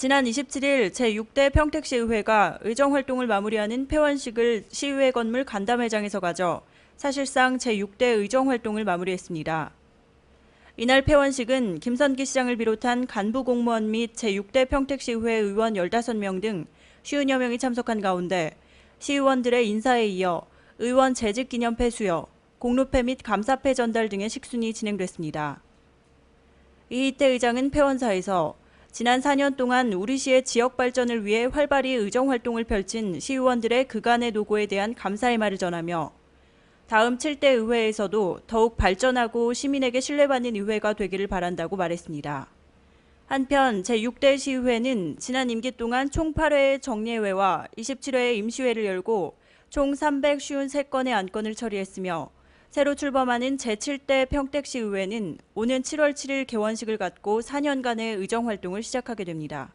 지난 27일 제6대 평택시의회가 의정 활동을 마무리하는 폐원식을 시의회 건물 간담회장에서 가져 사실상 제6대 의정 활동을 마무리했습니다. 이날 폐원식은 김선기 시장을 비롯한 간부 공무원 및 제6대 평택시의회 의원 15명 등 50여 명이 참석한 가운데 시의원들의 인사에 이어 의원 재직 기념패 수여, 공로패 및 감사패 전달 등의 식순이 진행됐습니다. 이희태 의장은 폐원사에서 지난 4년 동안 우리 시의 지역 발전을 위해 활발히 의정 활동을 펼친 시의원들의 그간의 노고에 대한 감사의 말을 전하며 다음 7대 의회에서도 더욱 발전하고 시민에게 신뢰받는 의회가 되기를 바란다고 말했습니다. 한편 제6대 시의회는 지난 임기 동안 총 8회의 정례회와 27회의 임시회를 열고 총 353건의 안건을 처리했으며 새로 출범하는 제7대 평택시의회는 오는 7월 7일 개원식을 갖고 4년간의 의정 활동을 시작하게 됩니다.